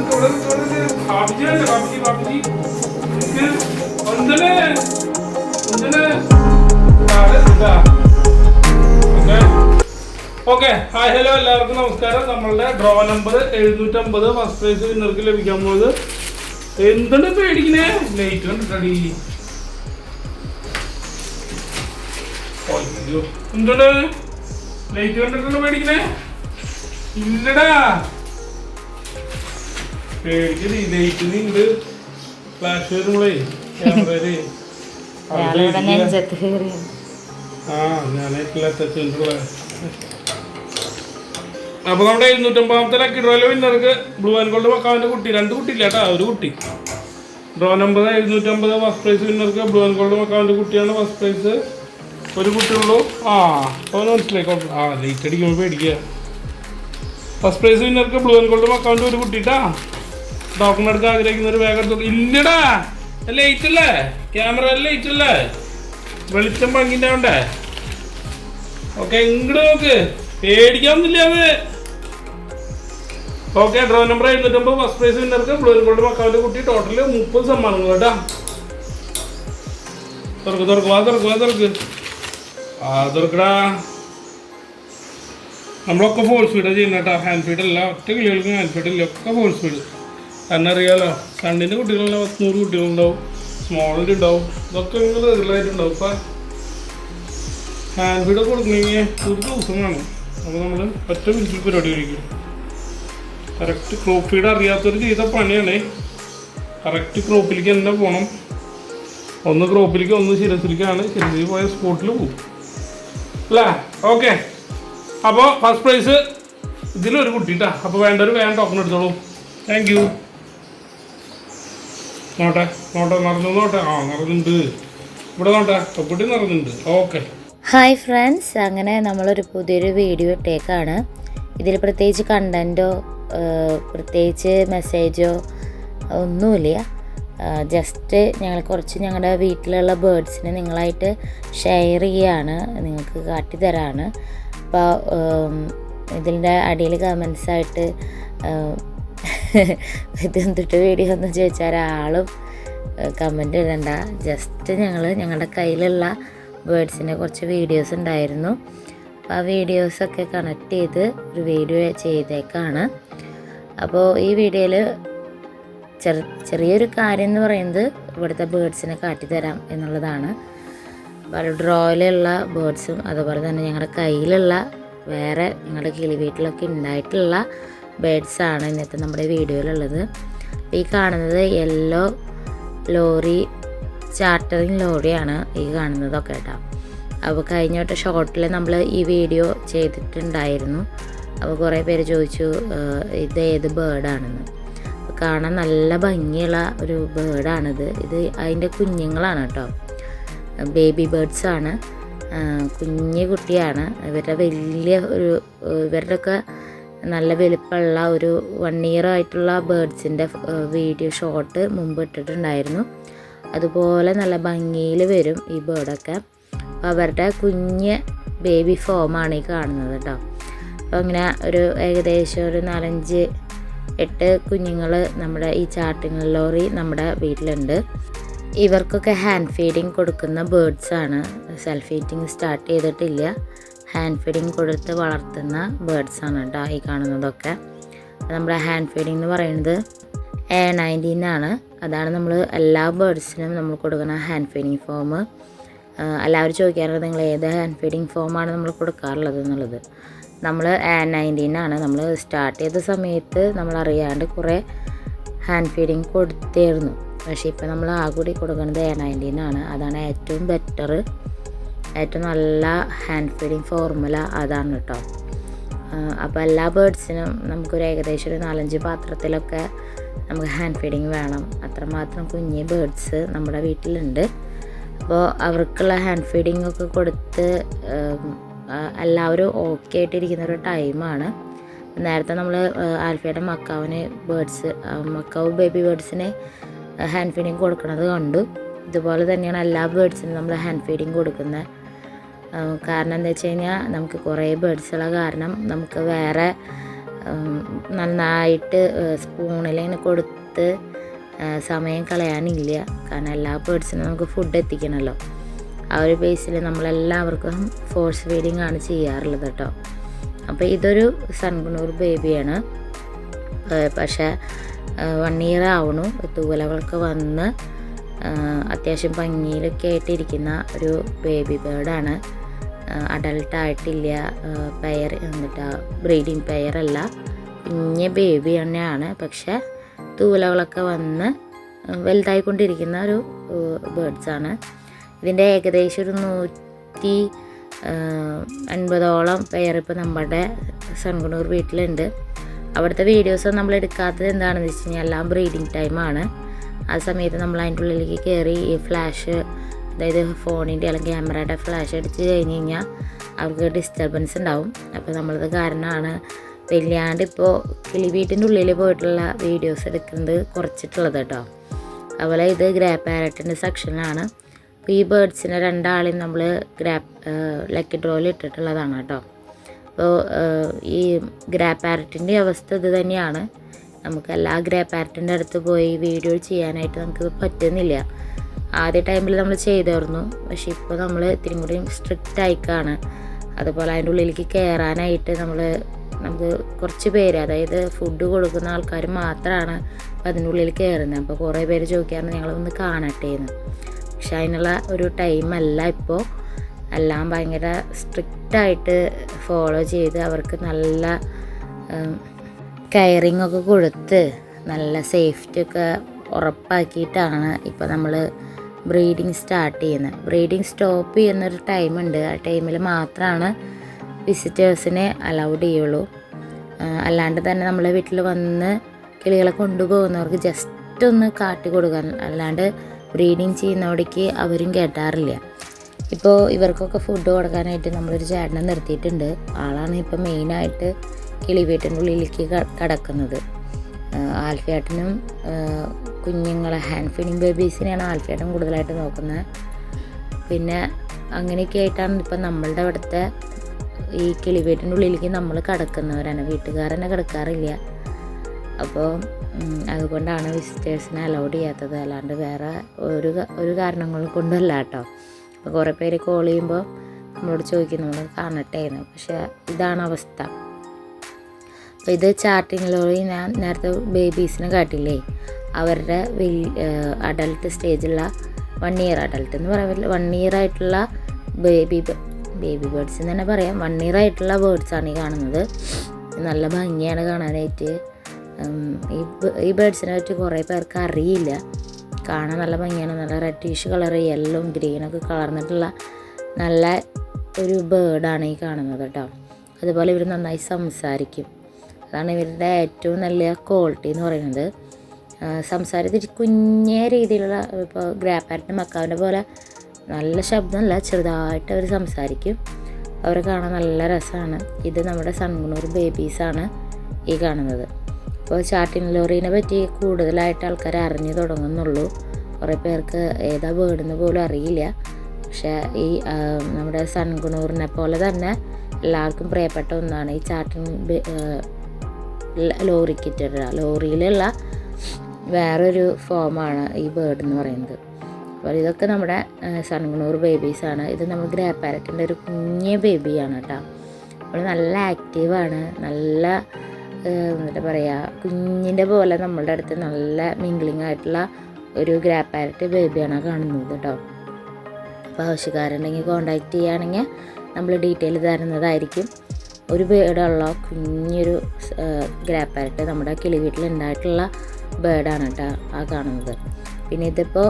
നിൽക്ക്, ഇവിടെ നിൽക്ക്, ഇവിടെ നിൽക്ക്. ബാബുജി അല്ലേ, ബാബുജി, ബാബുജി. നിൽക്ക്. ഒന്നിന്, ഒന്നിന്. താഴെ നിൽക്കാ. ഓക്കേ. ഓക്കെ ഹായ് ഹലോ എല്ലാവർക്കും നമസ്കാരം നമ്മളുടെ ഡ്രോ നമ്പർ എഴുന്നൂറ്റമ്പത് ഫസ്റ്റ് പ്രൈസ് വിന്നർക്ക് ലഭിക്കാൻ പോകുന്നത് എന്തുണ്ട് പേടിക്കണേ ലേറ്റ് കണ്ടിട്ടടി എന്തുണ്ട് എന്താണ് ലേറ്റ് കണ്ടിട്ടാണ് പേടിക്കണേ ഇല്ലടാ ഫ്ലാഷ് വരുമ്പോളേ ക്യാമറയിൽ ആ അപ്പൊ നമ്മുടെ ഇരുന്നൂറ്റമ്പതാമത്തെ ലക്കി ഡ്രോയിലെ വിന്നർക്ക് ബ്ലൂ ആൻഡ് ഗോൾഡ് വക്കാവിന്റെ കുട്ടി രണ്ട് കുട്ടി ഇല്ല കേട്ടോ ഒരു കുട്ടി. ഡ്രോ നമ്പർ എഴുന്നൂറ്റമ്പത് ഫസ്റ്റ് പ്രൈസ് വിന്നർക്ക് ബ്ലൂ ആൻഡ് ഗോൾഡ് വക്കാവിന്റെ കുട്ടിയാണ് ഫസ്റ്റ് പ്രൈസ് ഒരു കുട്ടിയുള്ളൂ ആ അപ്പോൾ മനസ്സിലായിക്കോട്ടെ ആ ലൈറ്റ് അടിക്കുമ്പോൾ പേടിക്കുക. ഫസ്റ്റ് പ്രൈസ് വിന്നർക്ക് ബ്ലൂ ആൻഡ് ഗോൾഡ് മക്കാവിന്റെ ഒരു കുട്ടിട്ടാ ഡോക്ടറിനെ എടുക്കാൻ ആഗ്രഹിക്കുന്ന ഒരു വേഗം എടുത്തു ഇല്ലടാ ലേറ്റ് അല്ലേ? ക്യാമറ ലേറ്റ് അല്ലേ? വെളിച്ചം ഭംഗിന്റെ ഉണ്ടേ ഓക്കെ ഇങ്ങോട്ട് നോക്ക്. പേടിക്കാമെന്നില്ല അത് ഓക്കെ ഡ്രോ നമ്പർ എഴുന്നൂറ്റമ്പത് ഫസ്റ്റ് പ്രൈസ് വിന്നർക്ക് ബ്ലൂ ഗോൾഡ് മക്കാവിന്റെ കുട്ടി ടോട്ടൽ മുപ്പത് സമ്മാനങ്ങൾ കേട്ടാ. തുറക്ക് തുറക്ക് വാ തുറക്ക് വാ തുറക്ക്. ആ തുറക്കടാ. നമ്മളൊക്കെ ഫോൾ സ്പീഡാണ് ചെയ്യുന്നത് കേട്ടോ. ഹാൻഡ് ഫീഡ് അല്ല ഒറ്റ കിളികൾക്കും ഹാൻഡ് ഫീഡ് ഒക്കെ ഫോൾ സ്പീഡ് കാരണം അറിയാലോ സണ്ണിന്റെ കുട്ടികളുണ്ടാവും പത്തുനൂറ് കുട്ടികളുണ്ടാവും. സ്മോളിന്റെ ഉണ്ടാവും ഇതൊക്കെ നിങ്ങൾ റെഗുലറായിട്ടുണ്ടാവും. ഇപ്പം ഹാൻഡ് ഫീഡ് കൊടുക്കണമെങ്കിൽ ഒരു ദിവസം വേണം അപ്പോൾ നമ്മൾ ഒറ്റ മിനിറ്റിൽ പരിപാടി കഴിക്കും. കറക്റ്റ് ക്രോപ്പ് ഫീഡ് അറിയാത്തവർ ചെയ്ത പണിയാണ്. കറക്റ്റ് ക്രോപ്പിലേക്ക് തന്നെ പോകണം ഒന്ന് ക്രോപ്പിലേക്ക് ഒന്ന് ശിരസിലേക്കാണ് ശിരസിൽ പോയ സ്പോട്ടിൽ പോകും അല്ലേ? ഓക്കെ അപ്പോൾ ഫസ്റ്റ് പ്രൈസ് ഇതിലൊരു കുട്ടിട്ടാ. അപ്പോൾ വേണ്ടൊരു വേണ്ട ടോക്കൺ എടുത്തോളൂ. താങ്ക് യു നോട്ടെ നോട്ടെ നിറഞ്ഞു നോട്ടെ ആ നിറഞ്ഞിട്ടുണ്ട് ഇവിടെ നോട്ടെ ഇവിടെ നിറഞ്ഞിട്ടുണ്ട് ഓക്കെ. ഹായ് ഫ്രണ്ട്സ് അങ്ങനെ നമ്മളൊരു പുതിയൊരു വീഡിയോ ഇട്ടേക്കാണ്. ഇതിൽ പ്രത്യേകിച്ച് കണ്ടന്റോ പ്രത്യേകിച്ച് മെസ്സേജോ ഒന്നുമില്ല. ജസ്റ്റ് ഞങ്ങൾ കുറച്ച് ഞങ്ങളുടെ വീട്ടിലുള്ള ബേർഡ്സിനെ നിങ്ങളായിട്ട് ഷെയർ ചെയ്യാണ് നിങ്ങൾക്ക് കാട്ടിത്തരാണ് അപ്പോൾ ഇതിന്റെ അടിയിൽ കമൻസ് ആയിട്ട് ഇതെന്തിട്ട് വീഡിയോ എന്ന് ചോദിച്ചാൽ ഒരാളും കമന്റ് ഇടണ്ട. ജസ്റ്റ് ഞങ്ങൾ ഞങ്ങളുടെ കയ്യിലുള്ള ബേഡ്സിന്റെ കുറച്ച് വീഡിയോസ് ഉണ്ടായിരുന്നു. അപ്പോൾ ആ വീഡിയോസൊക്കെ കണക്ട് ചെയ്ത് ഒരു വീഡിയോ ചെയ്തേക്കാണ്. അപ്പോൾ ഈ വീഡിയോയിൽ ചെറു ചെറിയൊരു കാര്യം എന്ന് പറയുന്നത് ഇവിടുത്തെ ബേഡ്സിനെ കാട്ടിത്തരാം എന്നുള്ളതാണ്. അപ്പോൾ ഡ്രോയിലുള്ള ബേഡ്സും അതുപോലെ തന്നെ ഞങ്ങളുടെ കയ്യിലുള്ള വേറെ ഞങ്ങളുടെ കിളി വീട്ടിലൊക്കെ ഉണ്ടായിട്ടുള്ള ബേഡ്സാണ് ഇന്നത്തെ നമ്മുടെ വീഡിയോയിലുള്ളത്. ഈ കാണുന്നത് യെല്ലോ ലോറി ചാർട്ടറിങ് ലോറിയാണ് ഈ കാണുന്നതൊക്കെ കേട്ടോ. അപ്പോൾ കഴിഞ്ഞ വട്ടം ഷോർട്ടിൽ നമ്മൾ ഈ വീഡിയോ ചെയ്തിട്ടുണ്ടായിരുന്നു. അപ്പോൾ കുറേ പേര് ചോദിച്ചു "ഏഹ്, ഇത് ഏത് ബേർഡാണെന്ന് കാണാൻ നല്ല ഭംഗിയുള്ള ഒരു ബേർഡാണിത് ഇത് അതിന്റെ കുഞ്ഞുങ്ങളാണ് കേട്ടോ. ബേബി ബേർഡ്സ് ആണ്. ആ, കുഞ്ഞു കുട്ടിയാണ്. ഇവരുടെ വലിയ ഒരു ഇവരുടെയൊക്കെ നല്ല വലിപ്പമുള്ള ഒരു വൺ ഇയർ ആയിട്ടുള്ള ബേർഡ്സിന്റെ വീഡിയോ ഷോട്ട് മുമ്പ് ഇട്ടിട്ടുണ്ടായിരുന്നു. അതുപോലെ നല്ല ഭംഗിയിൽ വരും ഈ ബേർഡൊക്കെ അപ്പോൾ അവരുടെ കുഞ്ഞ് ബേബി ഫോമാണ് ഈ കാണുന്നത് കേട്ടോ അപ്പോൾ അങ്ങനെ ഒരു ഏകദേശം ഒരു നാലഞ്ച് എട്ട് കുഞ്ഞുങ്ങൾ നമ്മുടെ ഈ ചാട്ടിങ് ലോറി നമ്മുടെ വീട്ടിലുണ്ട്. ഇവർക്കൊക്കെ ഹാൻഡ് ഫീഡിങ് കൊടുക്കുന്ന ബേർഡ്സ് ആണ്. സെൽഫ് ഫീഡിങ് സ്റ്റാർട്ട് ചെയ്തിട്ടില്ല. ഹാൻഡ് ഫീഡിങ് കൊടുത്ത് വളർത്തുന്ന ബേർഡ്സ് ആണ് കേട്ടോ ഈ കാണുന്നതൊക്കെ. നമ്മുടെ ഹാൻഡ് ഫീഡിങ് എന്ന് പറയുന്നത് എ നയന്റീൻ ആണ്. അതാണ് നമ്മൾ എല്ലാ ബേർഡ്സിനും നമ്മൾ കൊടുക്കുന്ന ഹാൻഡ് ഫീഡിങ് ഫോം എല്ലാവരും ചോദിക്കാറുണ്ട് നിങ്ങൾ ഏത് ഹാൻഡ് ഫീഡിങ് ഫോമാണ് നമ്മൾ കൊടുക്കാറുള്ളത് എന്നുള്ളത്. നമ്മൾ നയന്റീൻ ആണ്. നമ്മൾ സ്റ്റാർട്ട് ചെയ്ത സമയത്ത് നമ്മൾ അറിയാണ്ട് കുറേ ഹാൻഡ് ഫീഡിങ് കൊടുത്തിരുന്നു. പക്ഷേ ഇപ്പോൾ നമ്മൾ ആ കൂടി കൊടുക്കുന്നത് എ നയന്റീൻ ആണ്. അതാണ് ഏറ്റവും ബെറ്റർ ഏറ്റവും നല്ല ഹാൻഡ് ഫീഡിങ് ഫോർമുല അതാണ് കേട്ടോ അപ്പോൾ എല്ലാ ബേർഡ്സിനും നമുക്കൊരു ഏകദേശം ഒരു നാലഞ്ച് പാത്രത്തിലൊക്കെ നമുക്ക് ഹാൻഡ് ഫീഡിങ് വേണം. അത്രമാത്രം കുഞ്ഞ് ബേർഡ്സ് നമ്മുടെ വീട്ടിലുണ്ട്. അപ്പോൾ അവർക്കുള്ള ഹാൻഡ് ഫീഡിങ് ഒക്കെ കൊടുത്ത് എല്ലാവരും ഓക്കെ ആയിട്ടിരിക്കുന്ന ഒരു ടൈമാണ് നേരത്തെ നമ്മൾ ആൽഫയുടെ മക്കാവിന് ബേർഡ്സ് മക്കാവ് ബേബി ബേർഡ്സിന് ഹാൻഡ് ഫീഡിങ് കൊടുക്കുന്നത് കണ്ടു. ഇതുപോലെ തന്നെയാണ് എല്ലാ ബേർഡ്സിനും നമ്മൾ ഹാൻഡ് ഫീഡിങ് കൊടുക്കുന്നത് കാരണം എന്താ വെച്ച് കഴിഞ്ഞാൽ നമുക്ക് കുറേ ബേഡ്സുള്ള കാരണം നമുക്ക് വേറെ നന്നായിട്ട് സ്പൂണിൽ ഇങ്ങനെ കൊടുത്ത് സമയം കളയാനില്ല. കാരണം എല്ലാ ബേഡ്സിനും നമുക്ക് ഫുഡ് എത്തിക്കണമല്ലോ ആ ഒരു ബേസിൽ നമ്മളെല്ലാവർക്കും ഫോഴ്സ് ഫീഡിങ് ആണ് ചെയ്യാറുള്ളത് കേട്ടോ അപ്പോൾ ഇതൊരു സൺകുണൂർ ബേബിയാണ് പക്ഷേ വൺ ഇയർ ആവണു. തൂവലകളൊക്കെ വന്ന് അത്യാവശ്യം ഭംഗിയിലൊക്കെ ആയിട്ടിരിക്കുന്ന ഒരു ബേബി ബേർഡാണ് അഡൾട്ട് ആയിട്ടില്ല പെയർ എന്നിട്ട് ബ്രീഡിങ് പെയറല്ല കുഞ്ഞ ബേബി തന്നെയാണ്. പക്ഷേ തൂലകളൊക്കെ വന്ന് വലുതായിക്കൊണ്ടിരിക്കുന്ന ഒരു ബേഡ്സാണ് ഇതിന്റെ ഏകദേശം ഒരു നൂറ്റി അൻപതോളം പെയർ ഇപ്പോൾ നമ്മുടെ സൺകുണൂർ വീട്ടിലുണ്ട്. അവിടുത്തെ വീഡിയോസ് നമ്മൾ എടുക്കാത്തത് എന്താണെന്ന് വെച്ച് കഴിഞ്ഞാൽ എല്ലാം ബ്രീഡിങ് ടൈമാണ് ആ സമയത്ത് നമ്മൾ അതിന്റെ ഉള്ളിലേക്ക് കയറി ഈ ഫ്ലാഷ് അതായത് ഫോണിന്റെ അല്ലെങ്കിൽ ക്യാമറയുടെ ഫ്ലാഷ് അടിച്ച് കഴിഞ്ഞ് കഴിഞ്ഞാൽ അവർക്ക് ഡിസ്റ്റർബൻസ് ഉണ്ടാവും. അപ്പോൾ നമ്മളത് കാരണമാണ് വല്ലാണ്ട് ഇപ്പോൾ കിളി വീട്ടിന്റെ ഉള്ളിൽ പോയിട്ടുള്ള വീഡിയോസ് എടുക്കുന്നത് കുറച്ചിട്ടുള്ളത് കേട്ടോ. അതുപോലെ ഇത് ഗ്രേ പാരറ്റിന്റെ സെക്ഷനിലാണ് അപ്പോൾ ഈ ബേർഡ്സിനെ രണ്ടാളെയും നമ്മൾ ഗ്രാപ്പ് ലക്കി ഡ്രോയിൽ ഇട്ടിട്ടുള്ളതാണ് കേട്ടോ. അപ്പോൾ ഈ ഗ്രാ പാരറ്റിന്റെ അവസ്ഥ ഇത് തന്നെയാണ്. നമുക്ക് എല്ലാ ഗ്രേ പാരറ്റിന്റെ അടുത്ത് പോയി വീഡിയോ ചെയ്യാനായിട്ട് നമുക്ക് പറ്റുന്നില്ല. ആദ്യ ടൈമിൽ നമ്മൾ ചെയ്തായിരുന്നു. പക്ഷെ ഇപ്പോൾ നമ്മൾ ഇത്തിരി കൂടി സ്ട്രിക്റ്റ് ആയിക്കാണ്. അതുപോലെ അതിന്റെ ഉള്ളിലേക്ക് കയറാനായിട്ട് നമ്മൾ നമുക്ക് കുറച്ച് പേര് അതായത് ഫുഡ് കൊടുക്കുന്ന ആൾക്കാർ മാത്രമാണ് അതിനുള്ളിൽ കയറുന്നത് അപ്പോൾ കുറേ പേര് ചോദിക്കാറുണ്ട് ഞങ്ങളൊന്ന് കാണട്ടെ എന്ന്. പക്ഷെ അതിനുള്ള ഒരു ടൈമല്ല ഇപ്പോൾ എല്ലാം ഭയങ്കര സ്ട്രിക്റ്റായിട്ട് ഫോളോ ചെയ്ത് അവർക്ക് നല്ല കെയറിങ് ഒക്കെ കൊടുത്ത് നല്ല സേഫ്റ്റി ഒക്കെ ഉറപ്പാക്കിയിട്ടാണ് ഇപ്പോൾ നമ്മൾ ബ്രീഡിങ് സ്റ്റാർട്ട് ചെയ്യുന്നത്. ബ്രീഡിങ് സ്റ്റോപ്പ് ചെയ്യുന്നൊരു ടൈമുണ്ട് ആ ടൈമിൽ മാത്രമാണ് വിസിറ്റേഴ്സിനെ അലൗഡ് ചെയ്യുള്ളൂ. അല്ലാണ്ട് തന്നെ നമ്മളെ വീട്ടിൽ വന്ന് കിളികളെ കൊണ്ടുപോകുന്നവർക്ക് ജസ്റ്റ് ഒന്ന് കാട്ടി കൊടുക്കാൻ അല്ലാണ്ട് ബ്രീഡിങ് ചെയ്യുന്നവിടേക്ക് അവരും കേട്ടാറില്ല. ഇപ്പോൾ ഇവർക്കൊക്കെ ഫുഡ് കൊടുക്കാനായിട്ട് നമ്മളൊരു ചേട്ടനെ നിർത്തിയിട്ടുണ്ട്. ആളാണ് ഇപ്പോൾ മെയിനായിട്ട് കിളി വീട്ടിന്റെ ഉള്ളിലേക്ക് കടക്കുന്നത്. ആൽഫിയേട്ടനും കുഞ്ഞുങ്ങളെ ഹാൻഡ് ഫീഡിങ് ബേബീസിനെയാണ് ആൽഫേഡം കൂടുതലായിട്ട് നോക്കുന്നത്. പിന്നെ അങ്ങനെയൊക്കെ ആയിട്ടാണ് ഇപ്പം നമ്മളുടെ അവിടുത്തെ ഈ കിളിവീട്ടിന്റെ ഉള്ളിലേക്ക് നമ്മൾ കിടക്കുന്നവരാണ്. വീട്ടുകാരനെ കിടക്കാറില്ല. അപ്പോൾ അതുകൊണ്ടാണ് വിസിറ്റേഴ്സിനെ അലൗഡ് ചെയ്യാത്തത്. അല്ലാണ്ട് വേറെ ഒരു ഒരു കാരണങ്ങൾ കൊണ്ടല്ല കേട്ടോ. അപ്പോൾ കുറേ പേര് കോൾ ചെയ്യുമ്പോൾ നമ്മളോട് ചോദിക്കുന്നു നമ്മൾ കാണട്ടെ എന്ന് പക്ഷേ ഇതാണ് അവസ്ഥ. അപ്പോൾ ഇത് ചാർട്ടിങ്ങിലൂടെ ഞാൻ നേരത്തെ ബേബീസിനെ കാട്ടില്ലേ? അവരുടെ അഡൽട്ട് സ്റ്റേജുള്ള വൺ ഇയർ അഡൽട്ട് എന്ന് പറയാൻ വൺ ഇയർ ആയിട്ടുള്ള ബേബി ബേബി ബേർഡ്സ് എന്ന് തന്നെ പറയാം. വൺ ഇയർ ആയിട്ടുള്ള ബേർഡ്സാണ് ഈ കാണുന്നത്. നല്ല ഭംഗിയാണ് കാണാനായിട്ട്. ഈ ഈ ബേർഡ്സിനെ പറ്റി കുറേ പേർക്ക് അറിയില്ല. കാണാൻ നല്ല ഭംഗിയാണ്. നല്ല റെഡിഷ് കളർ യെല്ലും ഗ്രീനൊക്കെ കളർന്നിട്ടുള്ള നല്ല ഒരു ബേർഡാണ് ഈ കാണുന്നത് കേട്ടോ. അതുപോലെ ഇവർ നന്നായി സംസാരിക്കും. അതാണ് ഇവരുടെ ഏറ്റവും നല്ല ക്വാളിറ്റി എന്ന് പറയുന്നത്. സംസാരത്തിൽ കുഞ്ഞേ രീതിയിലുള്ള ഇപ്പോൾ ഗ്രാപ്പാരന്റെ മക്കാവിന്റെ പോലെ നല്ല ശബ്ദമല്ല ചെറുതായിട്ട് അവർ സംസാരിക്കും. അവരെ കാണാൻ നല്ല രസമാണ് ഇത് നമ്മുടെ സൺകുണൂർ ബേബീസാണ് ഈ കാണുന്നത്. ഇപ്പോൾ ചാട്ടിൻ ലോറീനെ പറ്റി കൂടുതലായിട്ട് ആൾക്കാർ അറിഞ്ഞു തുടങ്ങുന്നുള്ളൂ. കുറേ പേർക്ക് ഏതാ വേർഡെന്ന് പോലും അറിയില്ല. പക്ഷേ ഈ നമ്മുടെ സൺകുണൂറിനെ പോലെ തന്നെ എല്ലാവർക്കും പ്രിയപ്പെട്ട ഒന്നാണ് ഈ ചാട്ടിൻ ലോറി ലോറിയിലുള്ള വേറൊരു ഫോമാണ് ഈ ബേർഡ് എന്ന് പറയുന്നത്. അപ്പോൾ ഇതൊക്കെ നമ്മുടെ സൺഗ്ണൂർ ബേബീസാണ് ഇത് നമ്മൾ ഗ്രേ പാരറ്റിന്റെ ഒരു കുഞ്ഞ് ബേബിയാണ് കേട്ടോ. അവൾ നല്ല ആക്റ്റീവാണ് നല്ല എന്താ പറയുക കുഞ്ഞിന്റെ പോലെ നമ്മളുടെ അടുത്ത് നല്ല മിംഗ്ലിംഗ് ആയിട്ടുള്ള ഒരു ഗ്രേ പാരറ്റ് ബേബിയാണ് കാണുന്നത് കേട്ടോ. അപ്പോൾ ആവശ്യക്കാരുണ്ടെങ്കിൽ കോണ്ടാക്ട് ചെയ്യുകയാണെങ്കിൽ നമ്മൾ ഡീറ്റെയിൽ തരുന്നതായിരിക്കും. ഒരു ബേഡുള്ള കുഞ്ഞൊരു ഗ്രാപ്പാരറ്റ് നമ്മുടെ കിളി വീട്ടിലുണ്ടായിട്ടുള്ള ബേർഡാണ് കേട്ടോ ആ കാണുന്നത്. പിന്നെ ഇതിപ്പോൾ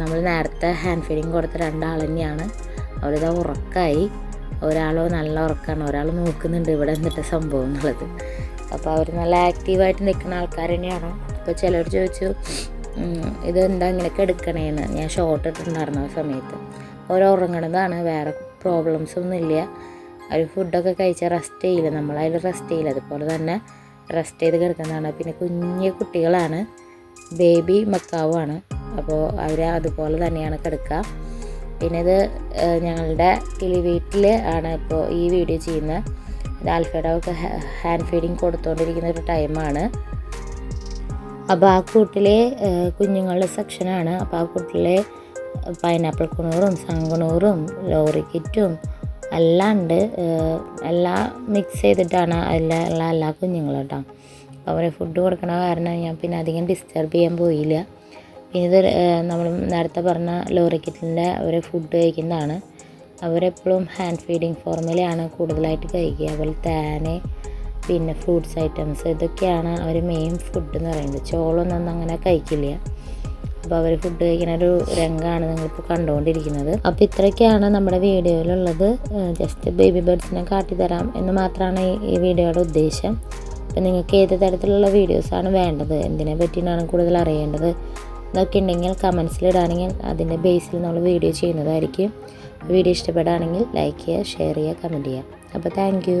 നമ്മൾ നേരത്തെ ഹാൻഡ് ഫീഡിങ് കൊടുത്ത രണ്ടാൾ തന്നെയാണ്. അവരിതാ ഉറക്കായി. ഒരാൾ നല്ല ഉറക്കമാണ് ഒരാൾ നോക്കുന്നുണ്ട് ഇവിടെ എന്നിട്ട് സംഭവം എന്നുള്ളത്. അപ്പോൾ അവർ നല്ല ആക്റ്റീവായിട്ട് നിൽക്കുന്ന ആൾക്കാർ തന്നെയാണ്. അപ്പോൾ ചിലർ ചോദിച്ചു ഇതെന്താ ഇങ്ങനെയൊക്കെ എടുക്കണേന്ന്. ഞാൻ ഷോർട്ട് ഇട്ടിട്ടുണ്ടായിരുന്നു ആ സമയത്ത്. ഓരോ ഉറങ്ങണതാണ്. വേറെ പ്രോബ്ലംസ് ഒന്നും ഇല്ല അവർ ഫുഡൊക്കെ കഴിച്ചാൽ റെസ്റ്റ് ചെയ്യില്ല. നമ്മളതിൽ റെസ്റ്റ് ചെയ്യില്ല. അതുപോലെ തന്നെ റെസ്റ്റ് ചെയ്ത് കിടക്കുന്നതാണ്. പിന്നെ കുഞ്ഞു കുട്ടികളാണ്. ബേബി മക്കാവുമാണ്. അപ്പോൾ അവർ അതുപോലെ തന്നെയാണ് കിടക്കുക. പിന്നെ ഇത് ഞങ്ങളുടെ കിളി വീട്ടിൽ ആണ് ഇപ്പോൾ ഈ വീഡിയോ ചെയ്യുന്നത്. ആൽഫയുടെ ഒക്കെ ഹാൻഡ് ഫീഡിങ് കൊടുത്തുകൊണ്ടിരിക്കുന്ന ഒരു ടൈമാണ് അപ്പോൾ ആ കൂട്ടിലെ കുഞ്ഞുങ്ങളുടെ സെക്ഷനാണ് അപ്പോൾ ആ കൂട്ടിലെ പൈനാപ്പിൾ കുണൂറും സംഗണൂറും ലോറി കിറ്റും എല്ലാം ഉണ്ട്. എല്ലാം മിക്സ് ചെയ്തിട്ടാണ് എല്ലാ എല്ലാ എല്ലാ കുഞ്ഞുങ്ങളും കേട്ടോ അവരെ ഫുഡ് കൊടുക്കണ കാരണം ഞാൻ പിന്നെ അധികം ഡിസ്റ്റർബ് ചെയ്യാൻ പോയില്ല. പിന്നെ ഇത് നമ്മൾ നേരത്തെ പറഞ്ഞ ലോറി കിറ്റിന്റെ അവരെ ഫുഡ് കഴിക്കുന്നതാണ്. അവരെപ്പോഴും ഹാൻഡ് ഫീഡിങ് ഫോർമുലയാണ് കൂടുതലായിട്ട് കഴിക്കുക. അതുപോലെ തേന് പിന്നെ ഫ്രൂട്ട്സ് ഐറ്റംസ് ഇതൊക്കെയാണ് അവർ മെയിൻ ഫുഡ് എന്ന് പറയുന്നത്. ചോളൊന്നും അങ്ങനെ കഴിക്കില്ല. അപ്പോൾ അവർ ഫുഡ് കഴിക്കുന്ന ഒരു രംഗമാണ് നിങ്ങളിപ്പോൾ കണ്ടുകൊണ്ടിരിക്കുന്നത് അപ്പോൾ ഇത്രയൊക്കെയാണ് നമ്മുടെ വീഡിയോയിലുള്ളത്. ജസ്റ്റ് ബേബി ബേർഡ്സിനെ കാട്ടിത്തരാം എന്ന് മാത്രമാണ് ഈ വീഡിയോയുടെ ഉദ്ദേശം. അപ്പോൾ നിങ്ങൾക്ക് ഏത് തരത്തിലുള്ള വീഡിയോസാണ് വേണ്ടത്? എന്തിനെ പറ്റിയാണ് കൂടുതൽ അറിയേണ്ടത്? എന്നൊക്കെ ഉണ്ടെങ്കിൽ കമൻസിലിടാണെങ്കിൽ അതിന്റെ ബേസിൽ നമ്മൾ വീഡിയോ ചെയ്യുന്നതായിരിക്കും. വീഡിയോ ഇഷ്ടപ്പെടുകയാണെങ്കിൽ ലൈക്ക് ചെയ്യുക ഷെയർ ചെയ്യുക കമന്റ് ചെയ്യുക. അപ്പോൾ താങ്ക്